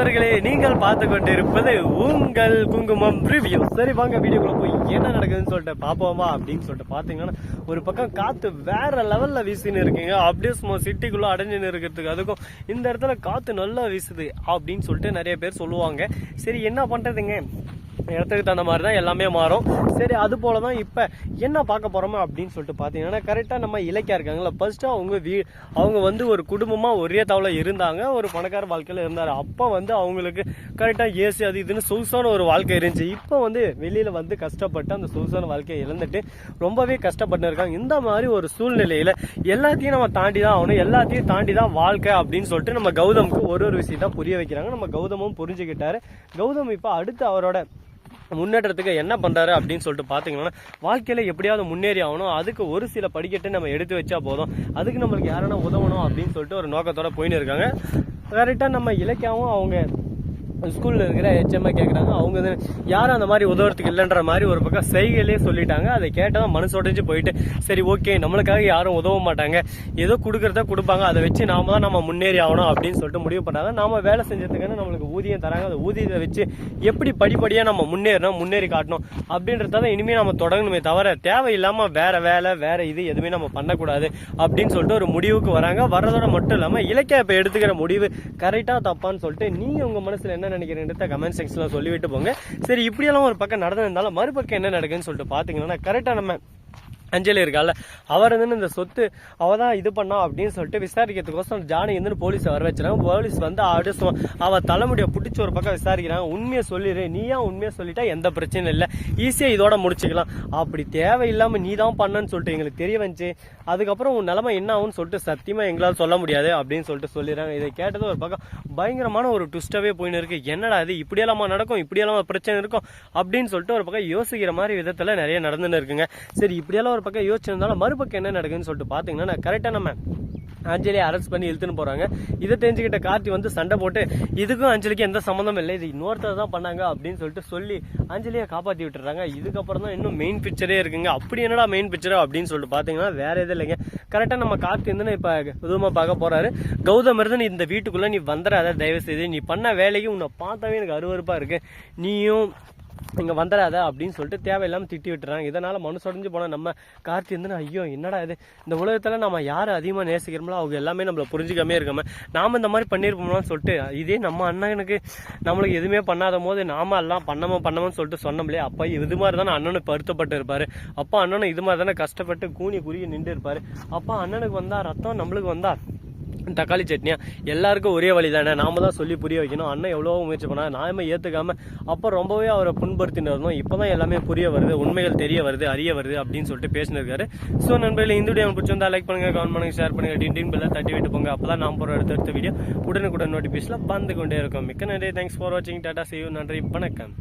நண்பர்களே நீங்கள் பார்த்து கொண்டிருப்பது உங்கள் குங்குமம் ரிவ்யூ சரி வாங்க வீடியோக்குள்ள போய் என்ன நடக்குதுன்னு சொல்லிட்டு பாப்போமா அப்படின்னு சொல்லிட்டு பாத்தீங்கன்னா ஒரு பக்கம் காத்து வேற லெவல்ல வீசின்னு இருக்குங்க. அப்படியே சும்மா சிட்டிக்குள்ள அடைஞ்சுன்னு இருக்கிறதுக்கு அதுக்கும் இந்த இடத்துல காத்து நல்லா வீசுது அப்படின்னு சொல்லிட்டு நிறைய பேர் சொல்லுவாங்க. சரி என்ன பண்றதுங்க? இடத்துக்கு தகுந்த மாதிரி தான் எல்லாமே மாறும். சரி அது போல தான் இப்போ என்ன பார்க்க போகிறோமோ அப்படின்னு சொல்லிட்டு பார்த்தீங்கன்னா கரெக்டாக நம்ம இலக்கியா இருக்காங்களா ஃபர்ஸ்ட்டு அவங்க வீ அவங்க வந்து ஒரு குடும்பமாக ஒரே தவளை இருந்தாங்க. ஒரு பணக்கார வாழ்க்கையில் இருந்தார். அப்போ வந்து அவங்களுக்கு கரெக்டாக ஏசி அது இதுன்னு சொகுசான ஒரு வாழ்க்கை இருந்துச்சு. இப்போ வந்து வெளியில் வந்து கஷ்டப்பட்டு அந்த சொகுசான வாழ்க்கையை இழந்துட்டு ரொம்பவே கஷ்டப்பட்டு இருக்காங்க இந்த மாதிரி ஒரு சூழ்நிலையில் எல்லாத்தையும் நம்ம தாண்டி தான் ஆகணும். எல்லாத்தையும் தாண்டி தான் வாழ்க்கை அப்படின்னு சொல்லிட்டு நம்ம கௌதமுக்கு ஒரு ஒரு விஷயத்தான் புரிய வைக்கிறாங்க. நம்ம கௌதமும் புரிஞ்சுக்கிட்டாரு. கௌதம் இப்போ அடுத்து அவரோட முன்னேற்றத்துக்கு என்ன பண்ணுறாரு அப்படின்னு சொல்லிட்டு பார்த்தீங்கன்னா வாழ்க்கையில் எப்படியாவது முன்னேறி ஆகணும். அதுக்கு ஒரு சில படிக்கட்டு நம்ம எடுத்து வச்சா போதும். அதுக்கு நம்மளுக்கு யாரான உதவணும் அப்படின்னு சொல்லிட்டு ஒரு நோக்கத்தோட போயின்னு இருக்காங்க. கரெக்டாக நம்ம இலக்கியாவும் அவங்க ஸ்கூலில் இருக்கிற ஹெச்எம்ஐ கேட்குறாங்க அவங்க யாரும் அந்த மாதிரி உதவுறதுக்கு இல்லைன்ற மாதிரி ஒரு பக்கம் செய்கையிலே சொல்லிட்டாங்க. அதை கேட்டதான் மனசு உடைஞ்சு போயிட்டு சரி ஓகே நம்மளுக்காக யாரும் உதவ மாட்டாங்க. ஏதோ கொடுக்குறத கொடுப்பாங்க. அதை வச்சு நாம தான் நம்ம முன்னேறி ஆகணும் அப்படின்னு சொல்லிட்டு முடிவு பண்ணாங்க நாம வேலை செஞ்சதுக்கான நம்மளுக்கு ஊதியம் தராங்க. அந்த ஊதியத்தை வச்சு எப்படி படிப்படியாக நம்ம முன்னேறணும் முன்னேறி காட்டணும் அப்படின்றத இனிமேல் நம்ம தொடங்கணுமே தவிர தேவையில்லாமல் வேற வேலை வேற இது எதுவுமே நம்ம பண்ணக்கூடாது அப்படின்னு சொல்லிட்டு ஒரு முடிவுக்கு வராங்க. வர்றதோட மட்டும் இல்லாமல் இலக்கிய இப்போ எடுத்துக்கிற முடிவு கரெக்டாக தப்பான்னு சொல்லிட்டு நீங்கள் உங்கள் மனசில் என்ன நினைக்கிறீங்கன்றத கமெண்ட் செக்ஷனில் சொல்லிவிட்டு போங்க. சரி இப்படியெல்லாம் ஒரு பக்கம் நடந்திருந்தாலும் மறுபக்கம் என்ன நடக்குதுன்னு சொல்லிட்டு பார்த்தீங்கன்னா கரெக்டாக நம்ம அஞ்சலி இருக்கால அவர் வந்து இந்த சொத்து அவ தான் இது பண்ணா அப்படின்னு சொல்லிட்டு விசாரிக்கிறதுக்கோசம் ஜானி வந்து போலீஸ் வர வச்சுறாங்க. போலீஸ் வந்து அப்படியே சும்மா அவ தலைமுடியை பிடிச்சி ஒரு பக்கம் விசாரிக்கிறாங்க உண்மையை சொல்லிடு நீயா உண்மையை சொல்லிட்டா எந்த பிரச்சனையும் இல்லை. ஈஸியாக இதோட முடிச்சுக்கலாம். அப்படி தேவையில்லாம நீ தான் பண்ணன்னு சொல்லிட்டு எங்களுக்கு தெரிய வந்துச்சு. அதுக்கப்புறம் உன் நிலைமை என்ன ஆகும்னு சொல்லிட்டு சத்தியமா எங்களால் சொல்ல முடியாது அப்படின்னு சொல்லிட்டு சொல்லிடுறாங்க. இதை கேட்டது ஒரு பக்கம் பயங்கரமான ஒரு ட்விஸ்டாவே போயின்னு இருக்கு. என்னடா இது இப்படியெல்லாமா நடக்கும் இப்படியெல்லாம் பிரச்சனை இருக்கும் அப்படின்னு சொல்லிட்டு ஒரு பக்கம் யோசிக்கிற மாதிரி விதத்துல நிறைய நடந்துன்னு இருக்குங்க. சரி இப்படியெல்லாம் ஒரு பக்கம் யோசிச்சிருந்தாலும் மறுபக்கம் என்ன நடக்குதுன்னு சொல்லிட்டு பார்த்தீங்கன்னா கரெக்டாக நம்ம அஞ்சலியை அரெஸ்ட் பண்ணி இழுத்துன்னு போகிறாங்க இதை தெரிஞ்சுக்கிட்ட கார்த்தி வந்து சண்டை போட்டு இதுக்கும் அஞ்சலிக்கு எந்த சம்மந்தமும் இல்லை. இது இன்னொருத்தர் தான் பண்ணாங்க அப்படின்னு சொல்லிட்டு சொல்லி அஞ்சலியை காப்பாற்றி விட்டுறாங்க. இதுக்கப்புறம் தான் இன்னும் மெயின் பிக்சரே இருக்குங்க. அப்படி என்னடா மெயின் பிக்சர் அப்படின்னு சொல்லிட்டு பார்த்தீங்கன்னா வேற எதுவும் இல்லைங்க. கரெக்டாக நம்ம கார்த்தி வந்து இப்போ உதவமா பார்க்க போகிறாரு கௌதம் இருந்து நீ இந்த வீட்டுக்குள்ளே நீ வந்துடாத தயவு செய்து. நீ பண்ண வேலைக்கு உன்னை பார்த்தாவே எனக்கு அருவறுப்பாக இருக்குது நீயும் இங்கே வந்துடாத அப்படின்னு சொல்லிட்டு தேவையில்லாமல் திட்டி விட்டுறாங்க. இதனால் மனசு போனால் போன நம்ம கார்த்தி வந்து ஐயோ என்னடா இது? இந்த உலகத்தில் நம்ம யாரை அதிகமாக நேசிக்கிறோமோ அவங்க எல்லாமே நம்மள புரிஞ்சுக்காமே இருக்காம நாம் இந்த மாதிரி பண்ணிருப்போம்னு சொல்லிட்டு இதே நம்ம அண்ணனுக்கு நம்மளுக்கு எதுவுமே பண்ணாத போது நாம எல்லாம் பண்ணமோ பண்ணமோன்னு சொல்லிட்டு சொன்னோம்லையே அப்போ இது மாதிரி தானே அண்ணனு வருத்தப்பட்டு இருப்பார் அப்பா அண்ணனும் இது மாதிரி தானே கஷ்டப்பட்டு கூனி குறுகி நின்று இருப்பார் அப்பா அண்ணனுக்கு வந்தால் ரத்தம் நம்மளுக்கு வந்தால் தக்காளி சட்னியா? எல்லாருக்கும் ஒரே வழி தானே நாம தான் சொல்லி புரிய வைக்கணும். அண்ணன் எவ்வளவோ முயற்சி பண்ணா நாம ஏற்றுக்காம அப்போ ரொம்பவே அவரை புண்படுத்தின்னு இருந்தோம். இப்போதான் எல்லாமே புரிய வருது. உண்மைகள் தெரிய வருது அறிய வருது அப்படின்னு சொல்லிட்டு பேசினிருக்காரு. ஸோ நண்பர்களே இந்த வீடியோ உங்களுக்கு பிடிச்சிருந்தா லைக் பண்ணுங்க கமெண்ட் பண்ணுங்க ஷேர் பண்ணுங்க டிண்டின் பெல்ல தட்டி விட்டு போங்க. அப்பதான் நாம் போகிற அடுத்த வீடியோ உடனுக்குடன் நோட்டிஃபிகேஷனில் வந்து கொண்டே இருக்கும். மிக்க நன்றி. தேங்க்ஸ் ஃபார் வாட்சிங் டாடா சேவ் நன்றி. வணக்கம்.